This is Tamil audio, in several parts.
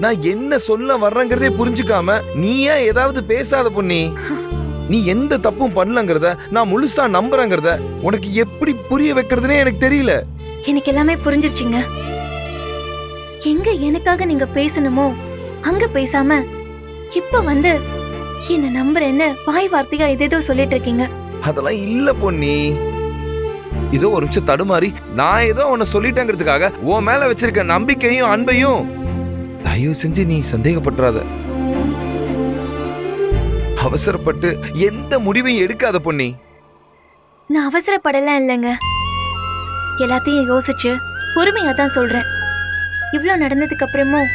நான் என்ன சொல்ல வர்றேங்கிறதே புரிஞ்சுக்காம நீ ஏன் ஏதாவது பேசாத பொன்னி? நீ எந்த தப்பும் பண்ணலங்கிறத நான் முழுசா நம்புறேங்கிறத உனக்கு எப்படி புரிய வைக்கிறதுனே எனக்கு தெரியல. எனக்கு எல்லாமே புரிஞ்சிருச்சுங்க. எங்க எனக்காக நீங்க பேசணுமோ அங்க பேசாம இப்ப வந்து என்ன நம்புறேன்னு வாய் வார்த்தையா எதேதோ சொல்லிட்டு இருக்கீங்க. அதெல்லாம் இல்ல பொன்னி. ஏதோ ஒரு நிமிஷம் தடுமாறி நான் ஏதோ உன்னை சொல்லிட்டேங்கிறதுக்காக உன் மேல வச்சிருக்க நம்பிக்கையும் அன்பையும் தயவு செஞ்சு நீ சந்தேகப்பட்டுறாத. அவசரப்பட்டு எந்த முடிவையும் எடுக்காத பொன்னி. நான் அவசரப்படலாம் இல்லைங்க. எல்லாத்தையும் யோசிச்சு பொறுமையா தான் சொல்றேன். இவ்ளோ நடந்ததுக்கு அப்புறமும்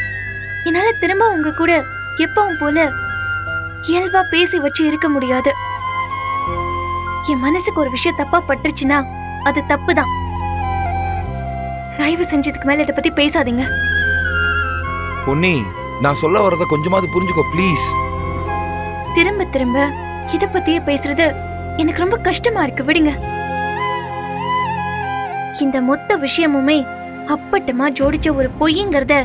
என்னால திரும்ப உங்க கூட எப்பவும் போல இயல்பா பேசி வச்சு இருக்க முடியாது. என் மனசுக்கு ஒரு விஷயம் தப்பா பட்டுருச்சுன்னா அது தப்பு தான் தயவு செஞ்சதுக்கு மேல இதை பத்தி பேசாதீங்க. பொன்னி நான் சொல்ல வரத கொஞ்சமாவது புரிஞ்சுக்கோ ப்ளீஸ் திரும்ப திரும்ப இத பத்தியே பேசுறது எனக்கு ரொம்ப கஷ்டமா இருக்கு விடுங்க. இந்த மொத்த விஷயமுமே அப்பட்டமா ஜோடிச்ச ஒரு பொய்ங்கிறத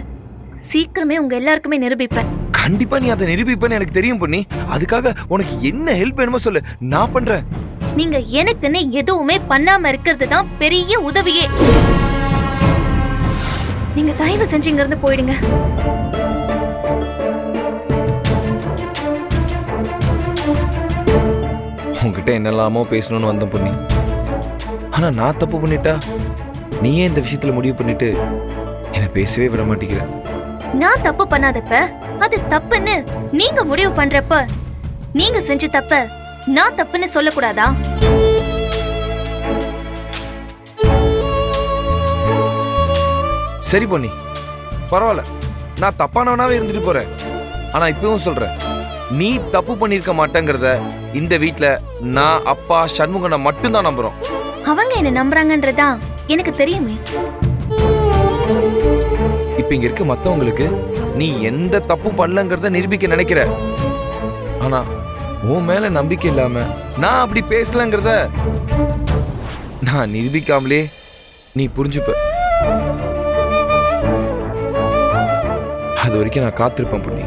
சீக்கிரமே உங்க எல்லாருக்குமே நிரூபிப்பேன். கண்டிப்பா நீ அதை நிரூபிப்பேன்னு எனக்கு தெரியும் பொன்னி. அதுக்காக உனக்கு என்ன ஹெல்ப் வேணுமோ சொல்லு. நான் பண்றேன். நீங்க எனக்குன்னு எதுவுமே பண்ணாம இருக்கிறது தான் பெரிய உதவியே. நீங்க தயவு செஞ்சு இங்க இருந்து போயிடுங்க. உன்கிட்ட என்னெல்லாமோ பேசணும்னு வந்தேன் பொன்னி. ஆனா நான் தப்பு பண்ணிட்டா நீயே இந்த விஷயத்துல முடிவு பண்ணிட்டு என்னை பேசவே விட மாட்டேங்கிற. நான் தப்பு பண்ணாதப்ப அது தப்புன்னு நீங்க முடிவு பண்றப்ப நீங்க செஞ்ச தப்ப நான் தப்புன்னு சொல்லக்கூடாதா? சரி பொன்னி. பரவாயில்ல. நான் தப்பானவனாவே இருந்துட்டு போறேன். ஆனா இப்பவும் சொல்றேன் நீ தப்பு பண்ணிருக்க மாட்டேங்கிறத இந்த வீட்ல நான் அப்பா சண்முகனை மட்டும்தான் நம்புறோம். அவங்க என்ன நம்புறாங்கன்றதா எனக்கு தெரியுமே. இப்ப இங்க இருக்க மத்தவங்களுக்கு நீ எந்த தப்பும் பண்ணலங்கிறத நிரூபிக்க நினைக்கிற. ஆனா உன் மேல நம்பிக்கை இல்லாம நான் அப்படி பேசலங்கிறத நான் நிரூபிக்காமலே நீ புரிஞ்சுப்ப. வரைக்கும் நான் காத்திருப்பேன் பொண்ணி